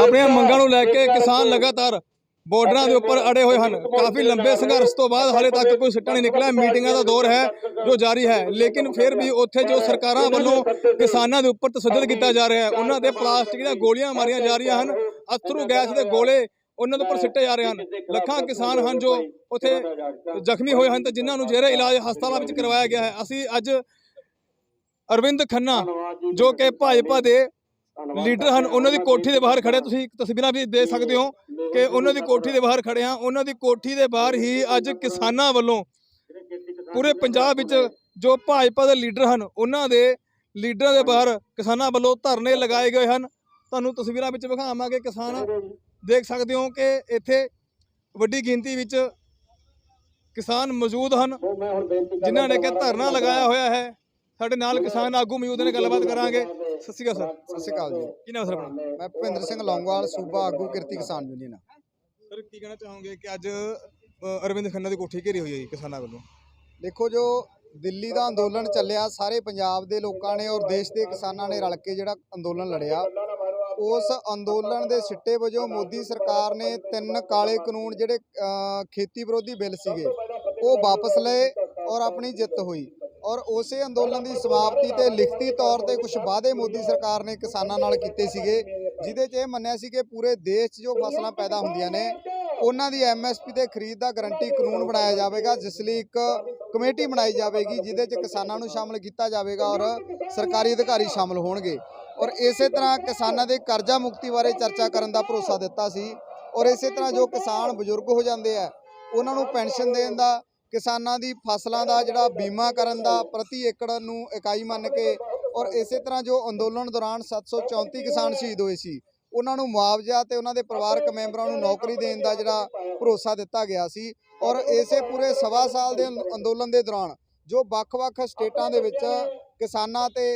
ਆਪਣੀਆਂ ਮੰਗਾਂ ਨੂੰ ਲੈ ਕੇ ਕਿਸਾਨ ਲਗਾਤਾਰ ਬਾਰਡਰਾਂ ਦੇ ਉੱਪਰ ਅੜੇ ਹੋਏ ਹਨ। ਕਾਫੀ ਲੰਬੇ ਸੰਘਰਸ਼ ਤੋਂ ਬਾਅਦ ਹਾਲੇ ਤੱਕ ਕੋਈ ਸਿੱਟਾ ਨਹੀਂ ਨਿਕਲਿਆ। ਮੀਟਿੰਗਾਂ ਦਾ ਦੌਰ ਹੈ ਜੋ ਜਾਰੀ ਹੈ। ਲੇਕਿਨ ਫਿਰ ਵੀ ਉੱਥੇ ਜੋ ਸਰਕਾਰਾਂ ਵੱਲੋਂ ਕਿਸਾਨਾਂ ਦੇ ਉੱਪਰ ਤਸੱਦਦ ਕੀਤਾ ਜਾ ਰਿਹਾ ਹੈ ਉਹਨਾਂ ਦੇ ਪਲਾਸਟਿਕ ਦੀਆਂ ਗੋਲੀਆਂ ਮਾਰੀਆਂ ਜਾ ਰਹੀਆਂ ਹਨ। ਅਥਰੂ ਗੈਸ ਦੇ ਗੋਲੇ ਉਹਨਾਂ ਦੇ ਉੱਪਰ ਸਿੱਟੇ ਜਾ ਰਹੇ ਹਨ। ਲੱਖਾਂ ਕਿਸਾਨ ਹਨ ਜੋ ਉੱਥੇ ਜ਼ਖਮੀ ਹੋਏ ਹਨ ਤੇ ਜਿਨ੍ਹਾਂ ਨੂੰ ਜੇਰੇ ਇਲਾਜ ਹਸਪਤਾਲਾਂ ਵਿੱਚ ਕਰਵਾਇਆ ਗਿਆ ਹੈ। ਅਸੀਂ ਅੱਜ ਅਰਵਿੰਦ ਖੰਨਾ ਜੋ ਕਿ ਭਾਜਪਾ ਦੇ ਲੀਡਰ ਹਨ ਉਹਨਾਂ ਦੀ ਕੋਠੀ ਦੇ ਬਾਹਰ ਖੜੇ ਤੁਸੀਂ ਤਸਵੀਰਾਂ ਵੀ ਦੇਖ ਸਕਦੇ ਹੋ ਕਿ ਉਹਨਾਂ ਦੀ ਕੋਠੀ ਦੇ ਬਾਹਰ ਖੜੇ ਆ। ਉਹਨਾਂ ਦੀ ਕੋਠੀ ਦੇ ਬਾਹਰ ਹੀ ਅੱਜ ਕਿਸਾਨਾਂ ਵੱਲੋਂ ਪੂਰੇ ਪੰਜਾਬ ਵਿੱਚ ਜੋ ਭਾਜਪਾ ਦੇ ਲੀਡਰ ਹਨ ਉਹਨਾਂ ਦੇ ਲੀਡਰਾਂ ਦੇ ਬਾਹਰ ਕਿਸਾਨਾਂ ਵੱਲੋਂ ਧਰਨੇ ਲਗਾਏ ਗਏ ਹਨ। ਤੁਹਾਨੂੰ ਤਸਵੀਰਾਂ ਵਿੱਚ ਵਿਖਾਵਾਂਗੇ ਕਿਸਾਨ। ਦੇਖ ਸਕਦੇ ਹੋ ਕਿ ਇੱਥੇ ਵੱਡੀ ਗਿਣਤੀ ਵਿੱਚ ਕਿਸਾਨ ਮੌਜੂਦ ਹਨ ਜਿਨ੍ਹਾਂ ਨੇ ਕਿ ਧਰਨਾ ਲਗਾਇਆ ਹੋਇਆ ਹੈ। ਸਾਡੇ ਨਾਲ ਕਿਸਾਨ ਆਗੂ ਮੌਜੂਦ ਨੇ ਗੱਲਬਾਤ ਕਰਾਂਗੇ। ਸਤਿ ਸ਼੍ਰੀ ਅਕਾਲ ਸਰ ਸਤਿ ਸ਼੍ਰੀ ਅਕਾਲ ਜੀ। ਕੀ ਨਾਮ ਸਰ ਆਪਣਾ? ਮੈਂ ਭੁਪਿੰਦਰ ਸਿੰਘ ਲੌਂਗੋਵਾਲ ਸੂਬਾ ਆਗੂ ਕਿਰਤੀ ਕਿਸਾਨ ਯੂਨੀਅਨ। ਸਰ ਕੀ ਕਹਿਣਾ ਚਾਹੋਗੇ ਕਿ ਅੱਜ ਅਰਵਿੰਦ ਖੰਨਾ ਦੀ ਕੋਠੀ ਘੇਰੀ ਹੋਈ ਹੈ ਕਿਸਾਨਾਂ ਵੱਲੋਂ? ਦੇਖੋ ਜੋ ਦਿੱਲੀ ਦਾ ਅੰਦੋਲਨ ਚੱਲਿਆ ਸਾਰੇ ਪੰਜਾਬ ਦੇ ਲੋਕਾਂ ਨੇ ਔਰ ਦੇਸ਼ ਦੇ ਕਿਸਾਨਾਂ ਨੇ ਰਲ ਕੇ ਜਿਹੜਾ ਅੰਦੋਲਨ ਲੜਿਆ ਉਸ ਅੰਦੋਲਨ ਦੇ ਸਿੱਟੇ ਵਜੋਂ ਮੋਦੀ ਸਰਕਾਰ ਨੇ ਤਿੰਨ ਕਾਲੇ ਕਾਨੂੰਨ ਜਿਹੜੇ ਖੇਤੀ ਵਿਰੋਧੀ ਬਿੱਲ ਸੀਗੇ ਉਹ ਵਾਪਸ ਲਏ ਔਰ ਆਪਣੀ ਜਿੱਤ ਹੋਈ। ਔਰ ਉਸੇ ਅੰਦੋਲਨ ਦੀ ਸਮਾਪਤੀ ਤੇ ਲਿਖਤੀ ਤੌਰ ਤੇ ਕੁਝ ਵਾਅਦੇ ਮੋਦੀ ਸਰਕਾਰ ਨੇ ਕਿਸਾਨਾਂ ਨਾਲ ਕੀਤੇ ਸੀਗੇ, ਜਿਹਦੇ 'ਚ ਇਹ ਮੰਨਿਆ ਸੀ ਕਿ ਪੂਰੇ ਦੇਸ਼ 'ਚ ਜੋ ਫਸਲਾਂ ਪੈਦਾ ਹੁੰਦੀਆਂ ਨੇ, ਉਹਨਾਂ ਦੀ ਐਮਐਸਪੀ ਤੇ ਖਰੀਦ ਦਾ ਗਰੰਟੀ ਕਾਨੂੰਨ ਬਣਾਇਆ ਜਾਵੇਗਾ, ਜਿਸ ਲਈ ਇੱਕ ਕਮੇਟੀ ਬਣਾਈ ਜਾਵੇਗੀ, ਜਿਹਦੇ 'ਚ ਕਿਸਾਨਾਂ ਨੂੰ ਸ਼ਾਮਲ ਕੀਤਾ ਜਾਵੇਗਾ ਔਰ ਸਰਕਾਰੀ ਅਧਿਕਾਰੀ ਸ਼ਾਮਲ ਹੋਣਗੇ। ਔਰ ਇਸੇ ਤਰ੍ਹਾਂ ਕਿਸਾਨਾਂ ਦੇ ਕਰਜ਼ਾ ਮੁਕਤੀ ਬਾਰੇ ਚਰਚਾ ਕਰਨ ਦਾ ਭਰੋਸਾ ਦਿੱਤਾ ਸੀ, ਔਰ ਇਸੇ ਤਰ੍ਹਾਂ ਜੋ ਕਿਸਾਨ ਬਜ਼ੁਰਗ ਹੋ ਜਾਂਦੇ ਆ, ਉਹਨਾਂ ਨੂੰ ਪੈਨਸ਼ਨ ਦੇਣ ਦਾ ਕਿਸਾਨਾਂ ਦੀ ਫਸਲਾਂ ਦਾ ਜਿਹੜਾ ਬੀਮਾ ਕਰਨ ਦਾ ਪ੍ਰਤੀ ਏਕੜ ਨੂੰ ਇਕਾਈ ਮੰਨ ਕੇ ਔਰ ਇਸੇ ਤਰ੍ਹਾਂ ਜੋ ਅੰਦੋਲਨ ਦੌਰਾਨ 734 ਕਿਸਾਨ ਸ਼ਹੀਦ ਹੋਏ ਸੀ, ਉਹਨਾਂ ਨੂੰ ਮੁਆਵਜ਼ਾ ਤੇ ਉਹਨਾਂ ਦੇ ਪਰਿਵਾਰਕ ਮੈਂਬਰਾਂ ਨੂੰ ਨੌਕਰੀ ਦੇਣ ਦਾ ਜਿਹੜਾ ਭਰੋਸਾ ਦਿੱਤਾ ਗਿਆ ਸੀ ਔਰ ਇਸੇ ਪੂਰੇ ਸਵਾ ਸਾਲ ਦੇ ਅੰਦ- ਅੰਦੋਲਨ ਦੇ ਦੌਰਾਨ ਜੋ ਵੱਖ-ਵੱਖ ਸਟੇਟਾਂ ਦੇ ਵਿੱਚ ਕਿਸਾਨਾਂ ਤੇ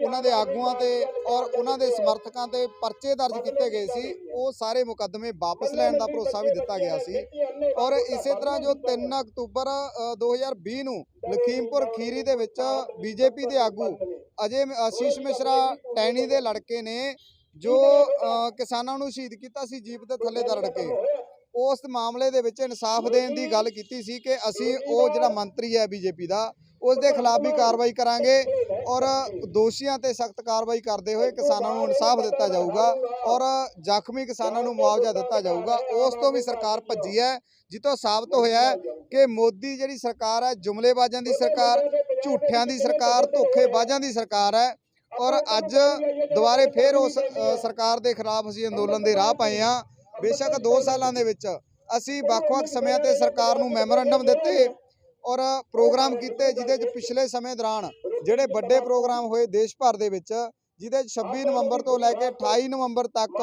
ਉਹਨਾਂ ਦੇ ਆਗੂਆਂ ਤੇ ਔਰ ਉਹਨਾਂ ਦੇ ਸਮਰਥਕਾਂ ਤੇ ਪਰਚੇ ਦਰਜ ਕੀਤੇ ਗਏ ਸੀ। ਉਹ ਸਾਰੇ ਮੁਕੱਦਮੇ ਵਾਪਸ ਲੈਣ ਦਾ ਭਰੋਸਾ ਵੀ ਦਿੱਤਾ ਗਿਆ ਸੀ। ਔਰ ਇਸੇ ਤਰ੍ਹਾਂ ਜੋ 3 ਅਕਤੂਬਰ ਅ, 2020 ਨੂੰ ਲਖੀਮਪੁਰ ਖੀਰੀ ਦੇ ਵਿੱਚ ਬੀਜੇਪੀ ਦੇ ਆਗੂ ਅਜੇ ਆਸ਼ੀਸ਼ ਮਿਸ਼ਰਾ ਟੈਣੀ ਦੇ ਲੜਕੇ ਨੇ ਜੋ ਕਿਸਾਨਾਂ ਨੂੰ ਸ਼ਹੀਦ ਕੀਤਾ ਸੀ ਜੀਪ ਦੇ ਥੱਲੇ ਦਰੜ ਕੇ ਉਸ ਮਾਮਲੇ ਦੇ ਵਿੱਚ ਇਨਸਾਫ ਦੇਣ ਦੀ ਗੱਲ ਕੀਤੀ ਸੀ ਕਿ ਅਸੀਂ ਉਹ ਜਿਹੜਾ ਮੰਤਰੀ ਹੈ ਬੀਜੇਪੀ ਦਾ ਉਸ ਦੇ ਖਿਲਾਫ ਵੀ ਕਾਰਵਾਈ ਕਰਾਂਗੇ ਔਰ ਦੋਸ਼ੀਆਂ ਤੇ ਸਖਤ ਕਾਰਵਾਈ ਕਰਦੇ ਹੋਏ ਕਿਸਾਨਾਂ ਨੂੰ ਇਨਸਾਫ ਦਿੱਤਾ ਜਾਊਗਾ ਔਰ ਜ਼ਖਮੀ ਕਿਸਾਨਾਂ ਨੂੰ ਮੁਆਵਜ਼ਾ ਦਿੱਤਾ ਜਾਊਗਾ। ਉਸ ਤੋਂ ਵੀ ਸਰਕਾਰ ਭੱਜੀ ਹੈ, ਜਿੱਤੋਂ ਸਾਬਤ ਹੋਇਆ ਕਿ ਮੋਦੀ ਜਿਹੜੀ ਸਰਕਾਰ ਹੈ, ਜੁਮਲੇਬਾਜ਼ਾਂ ਦੀ ਸਰਕਾਰ, ਝੂਠਿਆਂ ਦੀ ਸਰਕਾਰ, ਧੋਖੇਬਾਜ਼ਾਂ ਦੀ ਸਰਕਾਰ ਹੈ ਔਰ ਅੱਜ ਦੁਬਾਰੇ ਫੇਰ ਉਸ ਸਰਕਾਰ ਦੇ ਖਿਲਾਫ ਅਸੀਂ ਅੰਦੋਲਨ ਦੇ ਰਾਹ ਪਾਏ ਹਾਂ। ਬੇਸ਼ੱਕ 2 ਸਾਲਾਂ ਦੇ ਵਿੱਚ ਅਸੀਂ ਵੱਖ-ਵੱਖ ਸਮਿਆਂ ਤੇ ਸਰਕਾਰ ਨੂੰ ਮੈਮੋਰੰਡਮ ਦਿੱਤੇ ਔਰ ਪ੍ਰੋਗਰਾਮ ਕੀਤੇ ਜਿਹਦੇ 'ਚ ਪਿਛਲੇ ਸਮੇਂ ਦੌਰਾਨ ਜਿਹੜੇ ਵੱਡੇ ਪ੍ਰੋਗਰਾਮ ਹੋਏ ਦੇਸ਼ ਭਰ ਦੇ ਵਿੱਚ, ਜਿਹਦੇ 'ਚ 26 ਨਵੰਬਰ ਤੋਂ ਲੈ ਕੇ 28 ਨਵੰਬਰ ਤੱਕ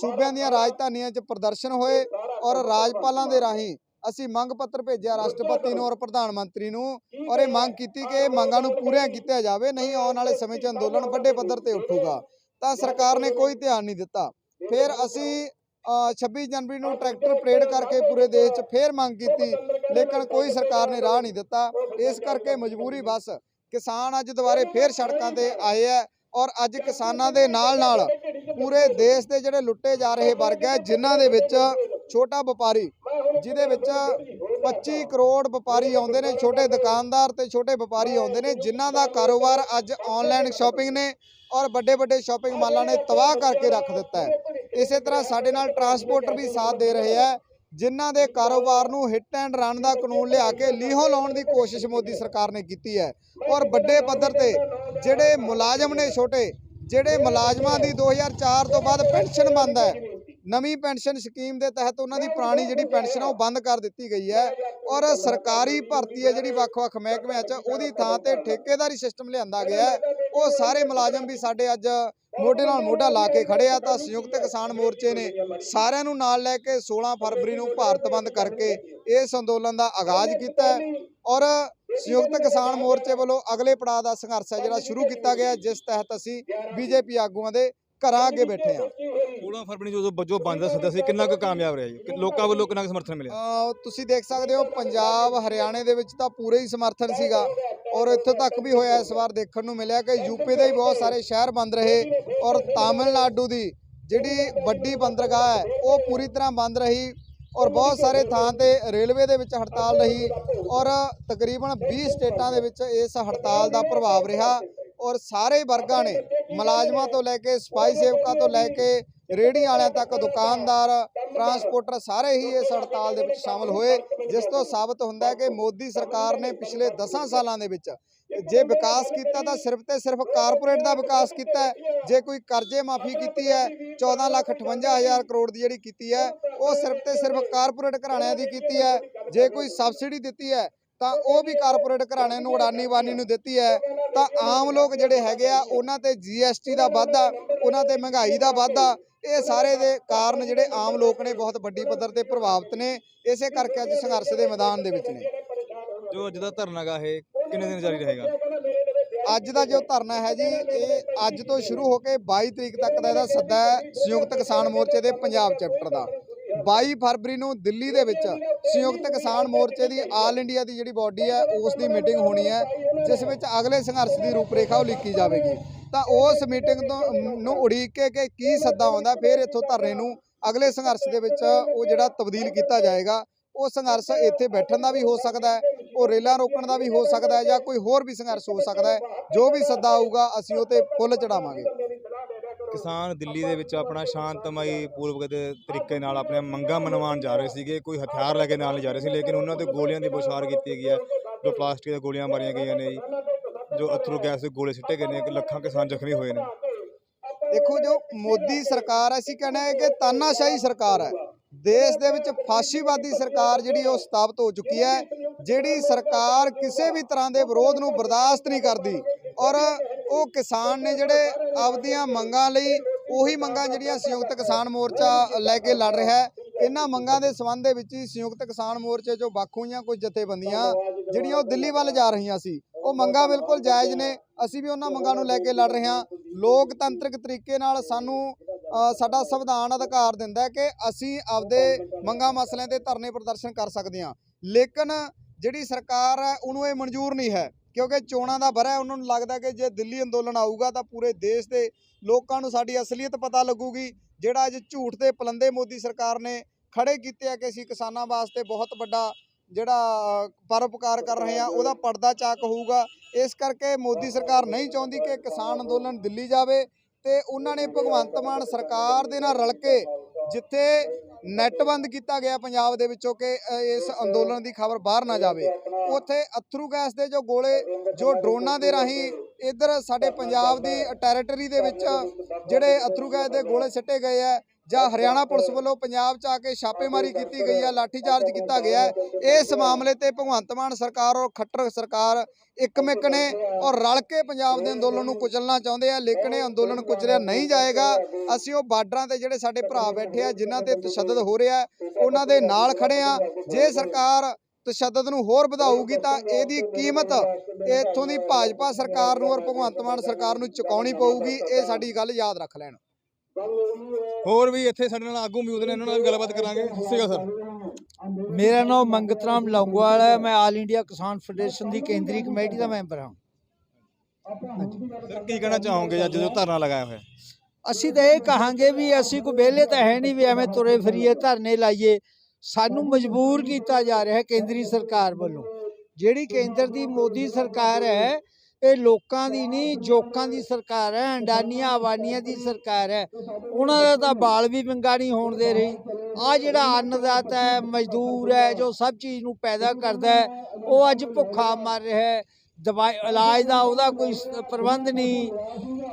ਸੂਬਿਆਂ ਦੀਆਂ ਰਾਜਧਾਨੀਆਂ 'ਚ ਪ੍ਰਦਰਸ਼ਨ ਹੋਏ ਔਰ ਰਾਜਪਾਲਾਂ ਦੇ ਰਾਹੀਂ ਅਸੀਂ ਮੰਗ ਪੱਤਰ ਭੇਜਿਆ ਰਾਸ਼ਟਰਪਤੀ ਨੂੰ ਔਰ ਪ੍ਰਧਾਨ ਮੰਤਰੀ ਨੂੰ ਔਰ ਇਹ ਮੰਗ ਕੀਤੀ ਕਿ ਇਹ ਮੰਗਾਂ ਨੂੰ ਪੂਰੀਆਂ ਕੀਤਾ ਜਾਵੇ, ਨਹੀਂ ਆਉਣ ਵਾਲੇ ਸਮੇਂ 'ਚ ਅੰਦੋਲਨ ਵੱਡੇ ਪੱਧਰ ਤੇ ਉੱਠੂਗਾ। ਤਾਂ ਸਰਕਾਰ ਨੇ ਕੋਈ ਧਿਆਨ ਨਹੀਂ ਦਿੱਤਾ। ਫਿਰ ਅਸੀਂ 26 ਜਨਵਰੀ ਨੂੰ ਟਰੈਕਟਰ ਪਰੇਡ ਕਰਕੇ ਪੂਰੇ ਦੇਸ਼ 'ਚ ਫੇਰ ਮੰਗ ਕੀਤੀ, ਲੇਕਿਨ ਕੋਈ ਸਰਕਾਰ ਨੇ ਰਾਹ ਨਹੀਂ ਦਿੱਤਾ। ਇਸ ਕਰਕੇ ਮਜਬੂਰੀ ਬਸ, ਕਿਸਾਨ ਅੱਜ ਦੁਬਾਰੇ ਫੇਰ ਸੜਕਾਂ ਤੇ ਆਏ ਹੈ ਔਰ ਅੱਜ ਕਿਸਾਨਾਂ ਦੇ ਨਾਲ ਨਾਲ ਪੂਰੇ ਦੇਸ਼ ਦੇ ਜਿਹੜੇ ਲੁੱਟੇ ਜਾ ਰਹੇ ਵਰਗ ਹੈ ਜਿਨ੍ਹਾਂ ਦੇ ਵਿੱਚ ਛੋਟਾ ਵਪਾਰੀ, ਜਿਹਦੇ ਵਿੱਚ 25 ਕਰੋੜ ਵਪਾਰੀ ਆਉਂਦੇ ਨੇ, ਛੋਟੇ ਦੁਕਾਨਦਾਰ ਤੇ ਛੋਟੇ ਵਪਾਰੀ ਆਉਂਦੇ ਨੇ, ਜਿਨ੍ਹਾਂ ਦਾ ਕਾਰੋਬਾਰ ਅੱਜ ਆਨਲਾਈਨ ਸ਼ਾਪਿੰਗ ਨੇ ਔਰ ਵੱਡੇ ਵੱਡੇ ਸ਼ਾਪਿੰਗ ਮਾਲਾਂ ਨੇ ਤਬਾਹ ਕਰਕੇ ਰੱਖ ਦਿੱਤਾ ਹੈ। ਇਸੇ ਤਰ੍ਹਾਂ ਸਾਡੇ ਨਾਲ ਟਰਾਂਸਪੋਰਟਰ ਵੀ ਸਾਥ ਦੇ ਰਹੇ ਹੈ, ਜਿਨ੍ਹਾਂ ਦੇ ਕਾਰੋਬਾਰ ਨੂੰ ਹਿੱਟ ਐਂਡ ਰਨ ਦਾ ਕਾਨੂੰਨ ਲਿਆ ਕੇ ਲੀਹੋ ਲਾਉਣ ਦੀ ਕੋਸ਼ਿਸ਼ ਮੋਦੀ ਸਰਕਾਰ ਨੇ ਕੀਤੀ ਹੈ। ਔਰ ਵੱਡੇ ਪੱਧਰ ਤੇ ਜਿਹੜੇ ਮੁਲਾਜ਼ਮ ਨੇ ਛੋਟੇ, ਜਿਹੜੇ ਮੁਲਾਜ਼ਮਾਂ ਦੀ 2004 ਤੋਂ ਬਾਅਦ ਪੈਨਸ਼ਨ ਬੰਦ ਹੈ ਨਵੀਂ ਪੈਨਸ਼ਨ ਸਕੀਮ ਦੇ ਤਹਿਤ ਉਹਨਾਂ ਦੀ ਪੁਰਾਣੀ ਜਿਹੜੀ ਪੈਨਸ਼ਨ ਆ ਉਹ ਬੰਦ ਕਰ ਦਿੱਤੀ ਗਈ ਹੈ ਔਰ ਸਰਕਾਰੀ ਭਰਤੀ ਹੈ ਜਿਹੜੀ ਵੱਖ-ਵੱਖ ਮਹਿਕਮਿਆਂ 'ਚ ਉਹਦੀ ਥਾਂ ਤੇ ਠੇਕੇਦਾਰੀ ਸਿਸਟਮ ਲਿਆਂਦਾ ਗਿਆ ਹੈ ਉਹ ਸਾਰੇ ਮੁਲਾਜ਼ਮ ਵੀ ਸਾਡੇ ਅੱਜ ਮੋਢੇ ਨਾਲ ਮੋਢਾ ਲਾ ਕੇ ਖੜੇ ਆ ਤਾਂ ਸੰਯੁਕਤ ਕਿਸਾਨ ਮੋਰਚੇ ਨੇ ਸਾਰਿਆਂ ਨੂੰ ਨਾਲ ਲੈ ਕੇ 16 ਫਰਵਰੀ ਨੂੰ ਭਾਰਤ ਬੰਦ ਕਰਕੇ ਇਸ ਅੰਦੋਲਨ ਦਾ ਆਗਾਜ਼ ਕੀਤਾ ਔਰ ਸੰਯੁਕਤ ਕਿਸਾਨ ਮੋਰਚੇ ਵੱਲੋਂ ਅਗਲੇ ਪੜਾਅ ਦਾ ਸੰਘਰਸ਼ ਹੈ ਜਿਹੜਾ ਸ਼ੁਰੂ ਕੀਤਾ ਗਿਆ ਜਿਸ ਤਹਿਤ ਅਸੀਂ ਬੀਜੇਪੀ ਆਗੂਆਂ ਦੇ ਘਰਾਂ ਅੱਗੇ ਬੈਠੇ ਹਾਂ 16 ਫਰਵਰੀ ਨੂੰ ਜੋ ਜੋ ਬੰਦ ਦਾ ਸੱਦਾ ਸੀ ਕਿੰਨਾ ਕੁ ਕਾਮਯਾਬ ਰਿਹਾ ਜੀ? ਲੋਕਾਂ ਵੱਲੋਂ ਕਿੰਨਾ ਕੁ ਸਮਰਥਨ ਮਿਲਿਆ? ਅਹ ਤੁਸੀਂ ਦੇਖ ਸਕਦੇ ਹੋ ਪੰਜਾਬ ਹਰਿਆਣੇ ਦੇ ਵਿੱਚ ਤਾਂ ਪੂਰੇ ਹੀ ਸਮਰਥਨ ਸੀਗਾ। ਔਰ ਇੱਥੋਂ ਤੱਕ ਵੀ ਹੋਇਆ ਇਸ ਵਾਰ ਦੇਖਣ ਨੂੰ ਮਿਲਿਆ ਕਿ ਯੂਪੀ ਦੇ ਹੀ ਬਹੁਤ ਸਾਰੇ ਸ਼ਹਿਰ ਬੰਦ ਰਹੇ। ਔਰ ਤਾਮਿਲਨਾਡੂ ਦੀ ਜਿਹੜੀ ਵੱਡੀ ਬੰਦਰਗਾਹ ਹੈ ਉਹ ਪੂਰੀ ਤਰ੍ਹਾਂ ਬੰਦ ਰਹੀ। ਔਰ ਬਹੁਤ ਸਾਰੇ ਥਾਂ ਤੇ ਰੇਲਵੇ ਦੇ ਵਿੱਚ ਹੜਤਾਲ ਰਹੀ। ਔਰ ਤਕਰੀਬਨ 20 ਸਟੇਟਾਂ ਦੇ ਵਿੱਚ ਇਸ ਹੜਤਾਲ ਦਾ ਪ੍ਰਭਾਵ ਰਿਹਾ। ਔਰ ਸਾਰੇ ਵਰਗਾਂ ਨੇ ਮੁਲਾਜ਼ਮਾਂ ਤੋਂ ਲੈ ਕੇ ਸਫ਼ਾਈ ਸੇਵਕਾਂ ਤੋਂ ਲੈ ਕੇ ਰੇਹੜੀ ਵਾਲਿਆਂ ਤੱਕ, ਦੁਕਾਨਦਾਰ, ਟਰਾਂਸਪੋਰਟਰ ਸਾਰੇ ਹੀ ਇਸ ਹੜਤਾਲ ਦੇ ਵਿੱਚ ਸ਼ਾਮਲ ਹੋਏ, ਜਿਸ ਤੋਂ ਸਾਬਤ ਹੁੰਦਾ ਹੈ ਕਿ ਮੋਦੀ ਸਰਕਾਰ ਨੇ ਪਿਛਲੇ 10 ਸਾਲਾਂ ਦੇ ਵਿੱਚ ਜੇ ਵਿਕਾਸ ਕੀਤਾ ਤਾਂ ਸਿਰਫ ਤੇ ਸਿਰਫ ਕਾਰਪੋਰੇਟ ਦਾ ਵਿਕਾਸ ਕੀਤਾ ਜੇ ਕੋਈ ਕਰਜ਼ੇ ਮਾਫੀ ਕੀਤੀ ਹੈ 14 ਲੱਖ 58 ਹਜ਼ਾਰ ਕਰੋੜ ਦੀ ਜਿਹੜੀ ਕੀਤੀ ਹੈ, ਉਹ ਸਿਰਫ ਤੇ ਸਿਰਫ ਕਾਰਪੋਰੇਟ ਘਰਾਣਿਆਂ ਦੀ ਕੀਤੀ ਹੈ, ਜੇ ਕੋਈ ਸਬਸਿਡੀ ਦਿੱਤੀ ਹੈ ਤਾਂ ਉਹ ਵੀ ਕਾਰਪੋਰੇਟ ਘਰਾਣਿਆਂ ਨੂੰ ਅਡਾਨੀ ਵਾਨੀ ਨੂੰ ਦਿੱਤੀ ਹੈ। ਤਾਂ ਆਮ ਲੋਕ ਜਿਹੜੇ ਹੈਗੇ ਆ ਉਹਨਾਂ ਤੇ ਜੀਐਸਟੀ ਦਾ ਵਾਧਾ ਉਹਨਾਂ ਤੇ ਮਹਿੰਗਾਈ ਦਾ ਵਾਧਾ ਇਹ ਸਾਰੇ ਦੇ ਕਾਰਨ ਜਿਹੜੇ ਆਮ ਲੋਕ ਨੇ ਬਹੁਤ ਵੱਡੀ ਪੱਧਰ ਤੇ ਪ੍ਰਭਾਵਿਤ ਨੇ। ਇਸੇ ਕਰਕੇ ਅੱਜ ਸੰਘਰਸ਼ ਦੇ ਮੈਦਾਨ ਦੇ ਵਿੱਚ ਨੇ। ਜੋ ਅੱਜ ਦਾ ਧਰਨਾ ਗਾ ਇਹ ਕਿੰਨੇ ਦਿਨ ਜਾਰੀ ਰਹੇਗਾ? ਅੱਜ ਦਾ ਜੋ ਧਰਨਾ ਹੈ ਜੀ ਇਹ ਅੱਜ ਤੋਂ ਸ਼ੁਰੂ ਹੋ ਕੇ 22 ਤਰੀਕ ਤੱਕ ਦਾ ਇਹਦਾ ਸੱਦਾ ਹੈ ਸੰਯੁਕਤ ਕਿਸਾਨ ਮੋਰਚੇ ਦੇ ਪੰਜਾਬ ਚੈਪਟਰ ਦਾ। 22 ਫਰਵਰੀ ਨੂੰ ਦਿੱਲੀ ਦੇ ਵਿੱਚ ਸੰਯੁਕਤ ਕਿਸਾਨ ਮੋਰਚੇ ਦੀ ਆਲ ਇੰਡੀਆ ਦੀ ਜਿਹੜੀ ਬਾਡੀ ਹੈ, ਉਸ ਦੀ ਮੀਟਿੰਗ ਹੋਣੀ ਹੈ, ਜਿਸ ਵਿੱਚ ਅਗਲੇ ਸੰਘਰਸ਼ ਦੀ ਰੂਪਰੇਖਾ ਉਲੀਕੀ ਜਾਵੇਗੀ। ਤਾਂ ਉਸ ਮੀਟਿੰਗ ਤੋਂ ਨੂੰ ਉਡੀਕ ਕੇ ਕਿ ਕੀ ਸੱਦਾ ਆਉਂਦਾ, ਫਿਰ ਇੱਥੋਂ ਧਰਨੇ ਨੂੰ ਅਗਲੇ ਸੰਘਰਸ਼ ਦੇ ਵਿੱਚ ਉਹ ਜਿਹੜਾ ਤਬਦੀਲ ਕੀਤਾ ਜਾਏਗਾ, ਉਹ ਸੰਘਰਸ਼ ਇੱਥੇ ਬੈਠਣ ਦਾ ਵੀ ਹੋ ਸਕਦਾ ਹੈ, ਉਹ ਰੇਲਾਂ ਰੋਕਣ ਦਾ ਵੀ ਹੋ ਸਕਦਾ ਹੈ ਜਾਂ ਕੋਈ ਹੋਰ ਵੀ ਸੰਘਰਸ਼ ਹੋ ਸਕਦਾ ਹੈ, ਜੋ ਵੀ ਸੱਦਾ ਆਊਗਾ, ਅਸੀਂ ਉਹ ਤੇ ਫੁੱਲ ਚੜਾਵਾਂਗੇ ਕਿਸਾਨ ਦਿੱਲੀ ਦੇ ਵਿੱਚ ਆਪਣਾ ਸ਼ਾਂਤਮਈ ਪੂਰਵਕ ਦੇ ਤਰੀਕੇ ਨਾਲ ਆਪਣੀਆਂ ਮੰਗਾਂ ਮਨਵਾਉਣ ਜਾ ਰਹੇ ਸੀਗੇ, ਕੋਈ ਹਥਿਆਰ ਲੈ ਕੇ ਨਾਲ ਨਹੀਂ ਜਾ ਰਹੇ ਸੀ, ਲੇਕਿਨ ਉਹਨਾਂ ਤੇ ਗੋਲੀਆਂ ਦੀ ਬੁਸਾਰ ਕੀਤੀ ਗਈ ਹੈ, ਜੋ ਪਲਾਸਟਿਕ ਦੀਆਂ ਗੋਲੀਆਂ ਮਾਰੀਆਂ ਗਈਆਂ ਨੇ ਜੋ ਅਥਰੂ ਗੈਸ ਦੇ ਗੋਲੇ ਸਿੱਟੇ ਗਏ ਨੇ, ਕਿ ਲੱਖਾਂ ਕਿਸਾਨ ਜ਼ਖਮੀ ਹੋਏ ਨੇ। ਦੇਖੋ ਜੋ ਮੋਦੀ ਸਰਕਾਰ ਅਸੀਂ ਕਹਿੰਦੇ ਹਾਂ ਕਿ ਤਾਨਾਸ਼ਾਹੀ ਸਰਕਾਰ ਹੈ। ਦੇਸ਼ ਦੇ ਵਿੱਚ ਫਾਸ਼ੀਵਾਦੀ ਸਰਕਾਰ ਜਿਹੜੀ ਉਹ ਸਥਾਪਿਤ ਹੋ ਚੁੱਕੀ ਹੈ, ਜਿਹੜੀ ਸਰਕਾਰ ਕਿਸੇ ਵੀ ਤਰ੍ਹਾਂ ਦੇ ਵਿਰੋਧ ਨੂੰ ਬਰਦਾਸ਼ਤ ਨਹੀਂ ਕਰਦੀ। ਔਰ ਉਹ ਕਿਸਾਨ ਨੇ ਜਿਹੜੇ ਆਪਦੀਆਂ ਮੰਗਾਂ ਲਈ ਉਹੀ ਮੰਗਾਂ ਜਿਹੜੀਆਂ ਸੰਯੁਕਤ ਕਿਸਾਨ ਮੋਰਚਾ ਲੈ ਕੇ ਲੜ ਰਿਹਾ ਹੈ, ਇਹਨਾਂ ਮੰਗਾਂ ਦੇ ਸੰਬੰਧ ਦੇ ਵਿੱਚ ਹੀ ਸੰਯੁਕਤ ਕਿਸਾਨ ਮੋਰਚੇ ਚੋਂ ਵੱਖ ਹੋਈਆਂ ਕੁਝ ਜਥੇਬੰਦੀਆਂ ਜਿਹੜੀਆਂ ਉਹ ਦਿੱਲੀ ਵੱਲ ਜਾ ਰਹੀਆਂ ਸੀ। ਉਹ ਮੰਗਾਂ ਬਿਲਕੁਲ ਜਾਇਜ਼ ਨੇ, ਅਸੀਂ ਵੀ ਉਹਨਾਂ ਮੰਗਾਂ ਨੂੰ ਲੈ ਕੇ ਲੜ ਰਹੇ ਹਾਂ। ਲੋਕਤੰਤਰਿਕ ਤਰੀਕੇ ਨਾਲ ਸਾਨੂੰ ਸਾਡਾ ਸੰਵਿਧਾਨ ਅਧਿਕਾਰ ਦਿੰਦਾ ਹੈ ਕਿ ਅਸੀਂ ਆਪਦੇ ਮੰਗਾਂ ਮਸਲਿਆਂ ਤੇ ਧਰਨੇ ਪ੍ਰਦਰਸ਼ਨ ਕਰ ਸਕਦੇ ਹਾਂ। ਲੇਕਿਨ ਜਿਹੜੀ ਸਰਕਾਰ ਹੈ, ਉਹਨੂੰ ਇਹ ਮਨਜ਼ੂਰ ਨਹੀਂ ਹੈ ਕਿਉਂਕਿ ਚੋਣਾਂ ਦਾ ਬਰਾ ਉਹਨਾਂ ਨੂੰ ਲੱਗਦਾ ਕਿ ਜੇ ਦਿੱਲੀ ਅੰਦੋਲਨ ਆਊਗਾ ਤਾਂ ਪੂਰੇ ਦੇਸ਼ ਦੇ ਲੋਕਾਂ ਨੂੰ ਸਾਡੀ ਅਸਲੀਅਤ ਪਤਾ ਲੱਗੂਗੀ। ਜਿਹੜਾ ਅੱਜ ਝੂਠ ਦੇ ਪਲੰਦੇ ਮੋਦੀ ਸਰਕਾਰ ਨੇ ਖੜੇ ਕੀਤੇ ਆ ਕਿ ਅਸੀਂ ਕਿਸਾਨਾਂ ਵਾਸਤੇ ਬਹੁਤ ਵੱਡਾ ਜਿਹੜਾ ਅ, ਪਰਉਪਕਾਰ ਕਰ ਰਹੇ ਆ ਉਹਦਾ ਪਰਦਾ ਚਾਕ ਹੋਊਗਾ। ਇਸ ਕਰਕੇ ਮੋਦੀ ਸਰਕਾਰ ਨਹੀਂ ਚਾਹੁੰਦੀ ਕਿ ਕਿਸਾਨ ਅੰਦੋਲਨ ਦਿੱਲੀ ਜਾਵੇ ਤੇ ਉਹਨਾਂ ਨੇ ਭਗਵੰਤ ਮਾਨ ਸਰਕਾਰ ਦੇ ਨਾਲ ਰਲ ਕੇ ਜਿੱਥੇ ਨੈਟ ਬੰਦ ਕੀਤਾ ਗਿਆ ਪੰਜਾਬ ਦੇ ਵਿੱਚੋਂ ਕਿ ਇਸ ਅੰਦੋਲਨ ਦੀ ਖਬਰ ਬਾਹਰ ਨਾ ਜਾਵੇ। ਉੱਥੇ ਅਥਰੂ ਗੈਸ ਦੇ ਜੋ ਗੋਲੇ, ਜੋ ਡਰੋਨਾਂ ਦੇ ਰਾਹੀਂ ਇੱਧਰ ਸਾਡੇ ਪੰਜਾਬ ਦੀ ਟੈਰੀਟਰੀ ਦੇ ਵਿੱਚ ਜਿਹੜੇ ਅਥਰੂ ਗੈਸ ਦੇ ਗੋਲੇ ਸਿੱਟੇ ਗਏ ਆ ਜਾਂ ਹਰਿਆਣਾ ਪੁਲਿਸ ਵੱਲੋਂ ਪੰਜਾਬ 'ਚ ਆ ਕੇ ਛਾਪੇਮਾਰੀ ਕੀਤੀ ਗਈ ਹੈ, ਲਾਠੀਚਾਰਜ ਕੀਤਾ ਗਿਆ ਹੈ, ਇਸ ਮਾਮਲੇ ਤੇ ਭਗਵੰਤ ਮਾਨ ਸਰਕਾਰ ਔਰ ਖੱਟਰ ਸਰਕਾਰ ਇੱਕਮਿਕ ਨੇ ਔਰ ਰਲ ਕੇ ਪੰਜਾਬ ਦੇ ਅੰਦੋਲਨ ਨੂੰ ਕੁਚਲਣਾ ਚਾਹੁੰਦੇ ਆ, ਲੇਕਿਨ ਇਹ ਅੰਦੋਲਨ ਕੁਚਲਿਆ ਨਹੀਂ ਜਾਏਗਾ। ਅਸੀਂ ਉਹ ਬਾਰਡਰਾਂ ਤੇ ਜਿਹੜੇ ਸਾਡੇ ਭਰਾ ਬੈਠੇ ਆ, ਜਿਨ੍ਹਾਂ ਤੇ ਤਸ਼ੱਦਦ ਹੋ ਰਿਹਾ ਉਹਨਾਂ ਦੇ ਨਾਲ ਖੜੇ ਆ। ਜੇ ਸਰਕਾਰ ਤਸ਼ੱਦਦ ਨੂੰ ਹੋਰ ਵਧਾਊਗੀ ਤਾਂ ਇਹਦੀ ਕੀਮਤ ਇੱਥੋਂ ਦੀ ਭਾਜਪਾ ਸਰਕਾਰ ਨੂੰ ਔਰ ਭਗਵੰਤ ਮਾਨ ਸਰਕਾਰ ਨੂੰ ਚੁਕਾਉਣੀ ਪਊਗੀ, ਇਹ ਸਾਡੀ ਗੱਲ ਯਾਦ ਰੱਖ ਲੈਣ। ਹੋਰ ਵੀ ਇੱਥੇ ਸਾਡੇ ਨਾਲ ਆਗੂ ਮੌਜੂਦ ਨੇ ਇਹਨਾਂ ਨਾਲ ਵੀ ਗੱਲਬਾਤ ਕਰਾਂਗੇ। ਸਤਿ ਸ਼੍ਰੀ ਮੇਰਾ ਨਾਮ ਮੰਗਤ ਰਾਮ ਲੌਂਗੋਵਾਲ ਹੈ। ਮੈਂ ਆਲ ਇੰਡੀਆ ਕਿਸਾਨ ਫੈਡਰੇਸ਼ਨ ਦੀ ਕੇਂਦਰੀ ਕਮੇਟੀ ਦਾ ਮੈਂਬਰ ਹਾਂ। ਸਰ ਕੀ ਕਹਿਣਾ ਚਾਹੋਗੇ ਅੱਜ ਜੋ ਧਰਨਾ ਲਗਾਇਆ ਹੋਇਆ? ਅਸੀਂ ਤਾਂ ਇਹ ਕਹਾਂਗੇ ਵੀ ਅਸੀਂ ਕੋਈ ਵਿਹਲੇ ਤਾਂ ਹੈ ਨਹੀਂ ਵੀ ਐਵੇਂ ਤੁਰੇ ਫਿਰੀਏ ਧਰਨੇ ਲਾਈਏ। ਸਾਨੂੰ ਮਜਬੂਰ ਕੀਤਾ ਜਾ ਰਿਹਾ ਹੈ ਕੇਂਦਰੀ ਸਰਕਾਰ ਵੱਲੋਂ। ਜਿਹੜੀ ਕੇਂਦਰ ਦੀ ਮੋਦੀ ਸਰਕਾਰ ਹੈ ਇਹ ਲੋਕਾਂ ਦੀ ਨਹੀਂ, ਜੋਕਾਂ ਦੀ ਸਰਕਾਰ ਹੈ, ਅੰਡਾਨੀਆਂ ਅਵਾਨੀਆਂ ਦੀ ਸਰਕਾਰ ਹੈ। ਉਹਨਾਂ ਦਾ ਤਾਂ ਬਾਲ ਵੀ ਵਿੰਗਾ ਨਹੀਂ ਹੋਣ ਦੇ ਰਹੀ। ਆ ਜਿਹੜਾ ਅੰਨਦਾਤਾ ਹੈ, ਮਜ਼ਦੂਰ ਹੈ, ਜੋ ਸਭ ਚੀਜ਼ ਨੂੰ ਪੈਦਾ ਕਰਦਾ ਹੈ, ਉਹ ਅੱਜ ਭੁੱਖਾ ਮਰ ਰਿਹਾ ਹੈ। ਦਵਾਈ, ਇਲਾਜ ਦਾ ਉਹਦਾ ਕੋਈ ਪ੍ਰਬੰਧ ਨਹੀਂ,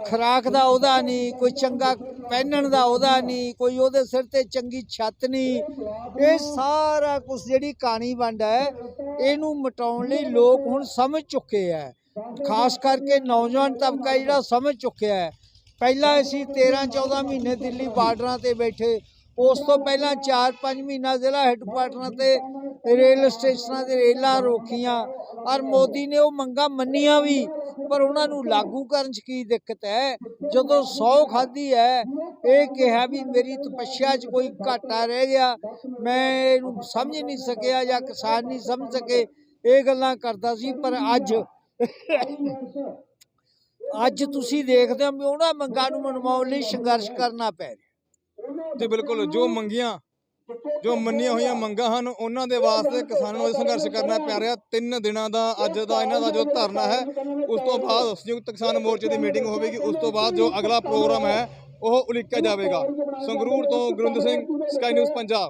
ਖੁਰਾਕ ਦਾ ਉਹਦਾ ਨਹੀਂ, ਕੋਈ ਚੰਗਾ ਪਹਿਨਣ ਦਾ ਉਹਦਾ ਨਹੀਂ, ਕੋਈ ਉਹਦੇ ਸਿਰ ਤੇ ਚੰਗੀ ਛੱਤ ਨਹੀਂ। ਇਹ ਸਾਰਾ ਕੁਝ ਜਿਹੜੀ ਕਾਣੀ ਵੰਡ ਹੈ, ਇਹਨੂੰ ਮਿਟਾਉਣ ਲਈ ਲੋਕ ਹੁਣ ਸਮਝ ਚੁੱਕੇ ਹੈ। ਖਾਸ ਕਰਕੇ ਨੌਜਵਾਨ ਤਬਕਾ ਜਿਹੜਾ ਸਮਝ ਚੁੱਕਿਆ ਹੈ। ਪਹਿਲਾਂ ਅਸੀਂ 13 14 ਮਹੀਨੇ ਦਿੱਲੀ ਬਾਰਡਰਾਂ ਤੇ ਬੈਠੇ। ਉਸ ਤੋਂ ਪਹਿਲਾਂ 4-5 ਮਹੀਨਾ ਜ਼ਿਲ੍ਹਾ ਹੈੱਡਕੁਆਟਰਾਂ ਤੇ ਰੇਲ ਸਟੇਸ਼ਨਾਂ ਤੇ ਰੇਲਾਂ ਰੋਕੀਆਂ। ਔਰ ਮੋਦੀ ਨੇ ਉਹ ਮੰਗਾਂ ਮੰਨੀਆਂ ਵੀ, ਪਰ ਉਹਨਾਂ ਨੂੰ ਲਾਗੂ ਕਰਨ 'ਚ ਕੀ ਦਿੱਕਤ ਹੈ? ਜਦੋਂ 100 ਖਾਧੀ ਹੈ, ਇਹ ਕਿਹਾ ਵੀ ਮੇਰੀ ਤਪੱਸਿਆ 'ਚ ਕੋਈ ਘਾਟਾ ਰਹਿ ਗਿਆ। ਮੈਂ ਇਹਨੂੰ ਸਮਝ ਨਹੀਂ ਸਕਿਆ ਜਾਂ ਕਿਸਾਨ ਨਹੀਂ ਸਮਝ ਸਕੇ। ਇਹ ਗੱਲਾਂ ਕਰਦਾ ਸੀ, ਪਰ ਅੱਜ ਅੱਜ ਤੁਸੀਂ ਦੇਖਦੇ ਹੋ ਵੀ ਉਹਨਾਂ ਮੰਗਾਂ ਨੂੰ ਮਨਵਾਉਣ ਲਈ ਸੰਘਰਸ਼ ਕਰਨਾ ਪੈ ਰਿਹਾ। ਜੀ ਬਿਲਕੁਲ, ਜੋ ਮੰਗੀਆਂ, ਜੋ ਮੰਨੀਆਂ ਹੋਈਆਂ ਮੰਗਾਂ ਹਨ, ਉਹਨਾਂ ਦੇ ਵਾਸਤੇ ਕਿਸਾਨਾਂ ਨੂੰ ਸੰਘਰਸ਼ ਕਰਨਾ ਪੈ ਰਿਹਾ। ਤਿੰਨ ਦਿਨਾਂ ਦਾ, ਅੱਜ ਦਾ ਇਹਨਾਂ ਦਾ ਜੋ ਧਰਨਾ ਹੈ, ਉਸ ਤੋਂ ਬਾਅਦ ਸੰਯੁਕਤ ਕਿਸਾਨ ਮੋਰਚੇ ਦੀ ਮੀਟਿੰਗ ਹੋਵੇਗੀ। ਉਸ ਤੋਂ ਬਾਅਦ ਜੋ ਅਗਲਾ ਪ੍ਰੋਗਰਾਮ ਹੈ, ਉਹ ਉਲੀਕਿਆ ਜਾਵੇਗਾ। ਸੰਗਰੂਰ ਤੋਂ ਗੁਰਿੰਦਰ ਸਿੰਘ, ਸਕਾਈ ਨਿਊਜ਼, ਪੰਜਾਬ।